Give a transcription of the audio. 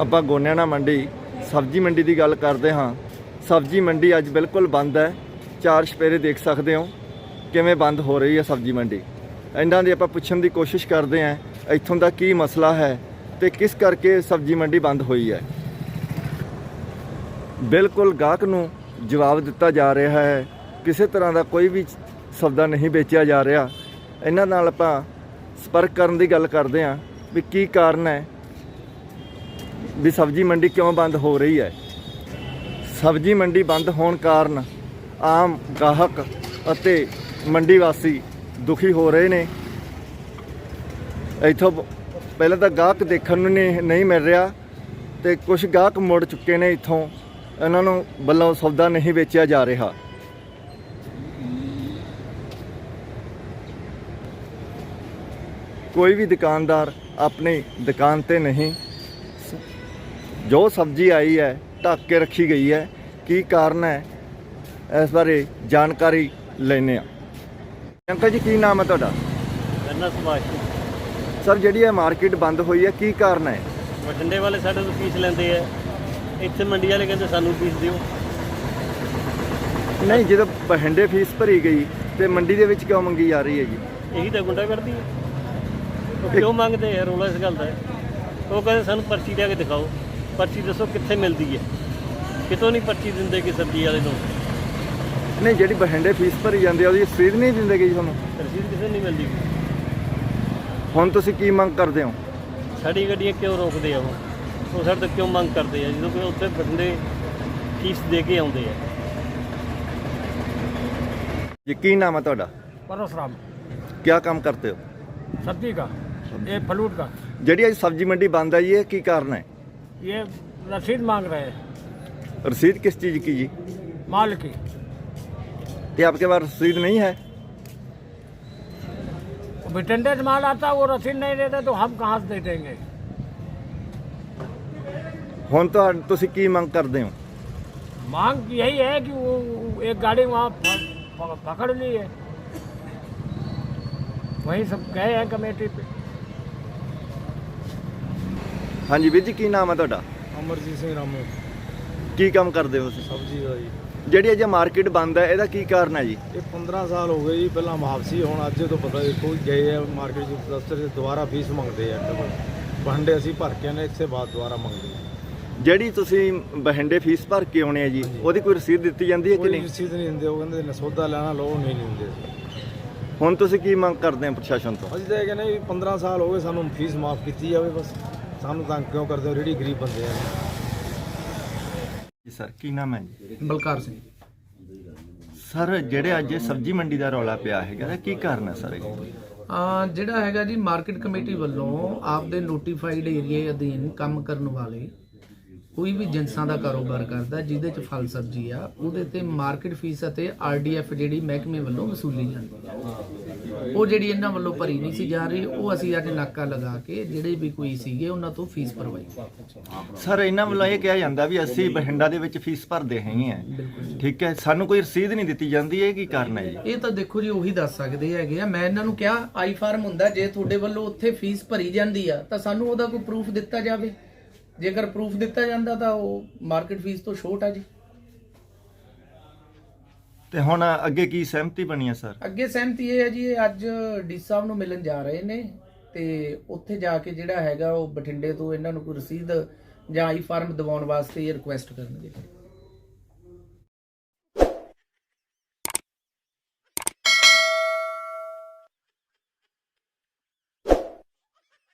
ਆਪਾਂ ਗੋਨਿਆਣਾ ਮੰਡੀ, ਸਬਜ਼ੀ ਮੰਡੀ ਦੀ ਗੱਲ ਕਰਦੇ ਹਾਂ। ਸਬਜ਼ੀ ਮੰਡੀ ਅੱਜ ਬਿਲਕੁਲ ਬੰਦ ਹੈ। ਚਾਰ ਛਪੇਰੇ ਦੇਖ ਸਕਦੇ ਹੋ, ਕਿਵੇਂ ਬੰਦ ਹੋ ਰਹੀ ਹੈ ਸਬਜ਼ੀ ਮੰਡੀ। ਇਹਨਾਂ ਦੀ ਆਪਾਂ ਪੁੱਛਣ ਦੀ ਕੋਸ਼ਿਸ਼ ਕਰਦੇ ਹਾਂ, ਇੱਥੋਂ ਦਾ ਕੀ ਮਸਲਾ ਹੈ ਤੇ ਕਿਸ ਕਰਕੇ ਸਬਜ਼ੀ ਮੰਡੀ ਬੰਦ ਹੋਈ ਹੈ। ਬਿਲਕੁਲ ਗਾਹਕ ਨੂੰ ਜਵਾਬ ਦਿੱਤਾ ਜਾ ਰਿਹਾ ਹੈ, ਕਿਸੇ ਤਰ੍ਹਾਂ ਦਾ ਕੋਈ ਵੀ ਸੌਦਾ ਨਹੀਂ ਵੇਚਿਆ ਜਾ ਰਿਹਾ। ਇਹਨਾਂ ਨਾਲ ਆਪਾਂ ਸੰਪਰਕ ਕਰਨ ਦੀ ਗੱਲ ਕਰਦੇ ਹਾਂ ਵੀ ਕੀ ਕਾਰਨ ਹੈ ਵੀ ਸਬਜ਼ੀ ਮੰਡੀ ਕਿਉਂ ਬੰਦ ਹੋ ਰਹੀ ਹੈ? ਸਬਜ਼ੀ ਮੰਡੀ ਬੰਦ ਹੋਣ ਕਾਰਨ ਆਮ ਗਾਹਕ ਅਤੇ ਮੰਡੀ ਵਾਸੀ ਦੁਖੀ ਹੋ ਰਹੇ ਨੇ। ਇੱਥੋਂ ਪਹਿਲਾਂ ਤਾਂ ਗਾਹਕ ਦੇਖਣ ਨੂੰ ਨਹੀਂ ਨਹੀਂ ਮਿਲ ਰਿਹਾ ਤੇ ਕੁਝ ਗਾਹਕ ਮੁੜ ਚੁੱਕੇ ਨੇ ਇੱਥੋਂ। ਇਹਨਾਂ ਨੂੰ ਵੱਲੋਂ ਸੌਦਾ ਨਹੀਂ ਵੇਚਿਆ ਜਾ ਰਿਹਾ। ਕੋਈ ਵੀ ਦੁਕਾਨਦਾਰ ਆਪਣੀ ਦੁਕਾਨ ਤੇ ਨਹੀਂ ਜੋ ਸਬਜ਼ੀ ਆਈ ਹੈ ਢੱਕ ਕੇ ਰੱਖੀ ਗਈ ਹੈ ਕੀ ਕਾਰਨ ਹੈ ਇਸ ਬਾਰੇ ਜਾਣਕਾਰੀ ਲੈਣੇ ਆ ਅੰਕਲ ਜੀ ਕੀ ਨਾਮ ਹੈ ਤੁਹਾਡਾ? ਗੰਨਾ ਸੁਭਾਸ਼ ਸਰ ਜਿਹੜੀ ਇਹ ਮਾਰਕੀਟ ਬੰਦ ਹੋਈ ਹੈ ਕੀ ਕਾਰਨ ਹੈ? ਬਠਿੰਡੇ ਵਾਲੇ ਸਾਡੇ ਤੋਂ ਫੀਸ ਲੈਂਦੇ ਆ। ਇੱਥੇ ਮੰਡੀ ਵਾਲੇ ਕਹਿੰਦੇ ਸਾਨੂੰ ਫੀਸ ਦਿਓ। ਨਹੀਂ ਜਦੋਂ ਬਹਿੰਡੇ ਫੀਸ ਭਰੀ ਗਈ ਤੇ ਮੰਡੀ ਦੇ ਵਿੱਚ ਕਿਉਂ ਮੰਗੀ ਜਾ ਰਹੀ ਹੈ ਜੀ? ਇਹੀ ਤਾਂ ਗੁੰਡਾ ਕਰਦੀ ਹੈ। ਉਹ ਕਿਉਂ ਮੰਗਦੇ ਆ? ਰੋਲਾ ਇਸ ਗੱਲ ਦਾ। ਉਹ ਕਹਿੰਦੇ ਸਾਨੂੰ ਪਰਚੀ ਲਿਆ ਕੇ ਦਿਖਾਓ। ਪਰਚੀ ਦੱਸੋ ਕਿੱਥੇ ਮਿਲਦੀ ਹੈ ਕਿਤੋਂ ਨਹੀਂ ਪਰਚੀ ਦਿੰਦੇ ਕਿ ਸਬਜ਼ੀ ਵਾਲੇ ਤੋਂ ਨਹੀਂ ਜਿਹੜੀ ਬਹਿੰਡੇ ਫੀਸ ਭਰੀ ਜਾਂਦੀ ਹੈ ਉਹਦੀ ਰਸੀਦ ਨਹੀਂ ਦਿੰਦੇ ਗਈ ਤੁਹਾਨੂੰ ਰਸੀਦ ਕਿਸੇ ਨਹੀਂ ਮਿਲਦੀ ਹੁਣ ਤੁਸੀਂ ਕੀ ਮੰਗ ਕਰਦੇ ਹੋ ਸਾਡੀ ਗੱਡੀਆਂ ਕਿਉਂ ਰੋਕਦੇ ਆ ਉਹ ਉਹ ਸਾਡੇ ਤੋਂ ਕਿਉਂ ਮੰਗ ਕਰਦੇ ਆ ਜਦੋਂ ਕਿ ਉੱਥੇ ਬਠਿੰਡੇ ਫੀਸ ਦੇ ਕੇ ਆਉਂਦੇ ਆ ਜੀ ਕੀ ਨਾਮ ਹੈ ਤੁਹਾਡਾ परशुराम ਕੀ ਕੰਮ ਕਰਤੇ ਹੋ सब्जी का ये फलूट का ਜਿਹੜੀ ਅੱਜ ਸਬਜ਼ੀ ਮੰਡੀ ਬੰਦ ਹੈ ਜੀ ਇਹ ਕੀ ਕਾਰਨ ਹੈ ये रसीद मांग रहे हैं। रसीद किस चीज़ की जी? माल की। ये आपके पास रसीद नहीं है? बिटेंडेड माल आता वो रसीद नहीं देते तो हम कहाँ से दे देंगे? हम तो तुम की मांग कर दे मांग यही है कि वो एक गाड़ी वहाँ पकड़ ली है वही सब गए हैं कमेटी पे। ਹਾਂਜੀ ਵੀਰ ਜੀ ਕੀ ਨਾਮ ਹੈ ਤੁਹਾਡਾ? ਅਮਰਜੀਤ ਸਿੰਘ ਰਾਮੂ। ਕੀ ਕੰਮ ਕਰਦੇ ਹੋ ਤੁਸੀਂ? ਸਬਜ਼ੀ ਦਾ ਜੀ। ਜਿਹੜੀ ਅੱਜ ਮਾਰਕੀਟ ਬੰਦ ਹੈ ਇਹਦਾ ਕੀ ਕਾਰਨ ਹੈ ਜੀ? ਇਹ 15 ਸਾਲ ਹੋ ਗਏ ਜੀ ਪਹਿਲਾਂ ਵਾਪਸੀ ਹੁਣ ਅੱਜ ਤੋਂ ਪਤਾ ਕੋਈ ਗਏ ਆ ਮਾਰਕੀਟ ਚ ਦਫ਼ਤਰ ਚ ਦੁਬਾਰਾ ਫੀਸ ਮੰਗਦੇ ਆ ਬੰਡੇ ਅਸੀਂ ਭਰ ਕੇ ਨੇ ਇਸੇ ਬਾਅਦ ਦੁਬਾਰਾ ਮੰਗਦੇ ਆ। ਜਿਹੜੀ ਤੁਸੀਂ ਬਹਿੰਡੇ ਫੀਸ ਭਰ ਕੇ ਆਉਣੇ ਆ ਜੀ ਉਹਦੀ ਕੋਈ ਰਸੀਦ ਦਿੱਤੀ ਜਾਂਦੀ ਹੈ ਕਿ ਕੋਈ ਨਹੀਂ? ਰਸੀਦ ਨਹੀਂ ਦਿੰਦੇ ਉਹ ਕਹਿੰਦੇ ਨੇ ਸੌਦਾ ਲੈਣਾ ਲਓ ਨਹੀਂ ਦਿੰਦੇ। ਹੁਣ ਤੁਸੀਂ ਕੀ ਮੰਗ ਕਰਦੇ ਹੋ ਪ੍ਰਸ਼ਾਸਨ ਤੋਂ? ਅਸੀਂ ਤਾਂ ਇਹ ਕਹਿੰਦੇ ਵੀ 15 ਸਾਲ ਹੋ ਗਏ ਸਾਨੂੰ ਫੀਸ ਮਾਫ ਕੀਤੀ ਜਾਵੇ ਬਸ। ਸਾਨੂੰ ਤੰਗ ਕਿਉਂ ਕਰਦੇ ਹੋ? ਰੇੜੀ ਗਰੀਬ ਬੰਦੇ ਆ। ਜੀ ਸਰ ਕੀ ਨਾਮ ਹੈ ਜੀ? ਬਲਕਾਰ ਸਿੰਘ। ਸਰ ਜਿਹੜੇ ਅੱਜ ਇਹ ਸਬਜ਼ੀ ਮੰਡੀ ਦਾ ਰੌਲਾ ਪਿਆ ਹੈਗਾ ਇਹਦਾ ਕੀ ਕਾਰਨ ਹੈ ਸਰ ਇਹ? ਆ ਜਿਹੜਾ ਹੈਗਾ ਜੀ ਮਾਰਕੀਟ ਕਮੇਟੀ ਵੱਲੋਂ ਆਪਦੇ ਨੋਟੀਫਾਈਡ ਏਰੀਏ ਅਧੀਨ ਕੰਮ ਕਰਨ ਵਾਲੇ ਕੋਈ ਵੀ ਜਿੰਸਾਂ ਦਾ ਕਾਰੋਬਾਰ ਕਰਦਾ ਜਿਹਦੇ ਚ ਫਲ ਸਬਜ਼ੀ ਆ ਉਹਦੇ ਤੇ ਮਾਰਕੀਟ ਫੀਸ ਅਤੇ ਆਰਡੀਐਫ ਜਿਹੜੀ ਮਹਿਕਮੇ ਵੱਲੋਂ ਵਸੂਲੀ ਜਾਂਦੀ ਹੈ ਉਹ ਜਿਹੜੀ ਇਹਨਾਂ ਵੱਲੋਂ ਭਰੀ ਨਹੀਂ ਸੀ ਜਾ ਰਹੀ ਉਹ ਅਸੀਂ ਅੱਜ ਨਾਕਾ ਲਗਾ ਕੇ ਜਿਹੜੇ ਵੀ ਕੋਈ ਸੀਗੇ ਉਹਨਾਂ ਤੋਂ ਫੀਸ ਭਰਵਾਈ। ਸਰ ਇਹਨਾਂ ਵੱਲੋਂ ਇਹ ਕਿਹਾ ਜਾਂਦਾ ਵੀ ਅਸੀਂ ਬਹਿੰਡਾ ਦੇ ਵਿੱਚ ਫੀਸ ਭਰਦੇ ਹੈਗੇ ਆ। ਠੀਕ ਹੈ ਸਾਨੂੰ ਕੋਈ ਰਸੀਦ ਨਹੀਂ ਦਿੱਤੀ ਜਾਂਦੀ ਇਹ ਕੀ ਕਾਰਨ ਹੈ ਜੀ? ਇਹ ਤਾਂ ਦੇਖੋ ਜੀ ਉਹੀ ਦੱਸ ਸਕਦੇ ਹੈਗੇ ਆ। ਮੈਂ ਇਹਨਾਂ ਨੂੰ ਕਿਹਾ ਆਈ ਫਾਰਮ ਹੁੰਦਾ ਜੇ ਤੁਹਾਡੇ ਵੱਲੋਂ ਉੱਥੇ ਫੀਸ ਭਰੀ ਜਾਂਦੀ ਆ ਤਾਂ ਸਾਨੂੰ ਉਹਦਾ ਕੋਈ ਪ੍ਰੂਫ ਦਿੱਤਾ ਜਾਵੇ। ਜੇਕਰ ਪ੍ਰੂਫ ਦਿੱਤਾ ਜਾਂਦਾ ਤਾਂ ਉਹ ਮਾਰਕੀਟ ਫੀਸ ਤੋਂ ਛੋਟ ਆ ਜੀ। ਤੇ ਹੁਣ ਅੱਗੇ ਕੀ ਸਹਿਮਤੀ ਬਣੀ ਹੈ ਸਰ? ਅੱਗੇ ਸਹਿਮਤੀ ਇਹ ਹੈ ਜੀ ਇਹ ਅੱਜ ਡੀ ਸਾਹਿਬ ਨੂੰ ਮਿਲਣ ਜਾ ਰਹੇ ਨੇ ਤੇ ਉੱਥੇ ਜਾ ਕੇ ਜਿਹੜਾ ਹੈਗਾ ਉਹ ਬਠਿੰਡੇ ਤੋਂ ਇਹਨਾਂ ਨੂੰ ਕੋਈ ਰਸੀਦ ਜਾਂ ਆਈ ਫਾਰਮ ਦਿਵਾਉਣ ਵਾਸਤੇ ਇਹ ਰਿਕੁਐਸਟ ਕਰਨਗੇ।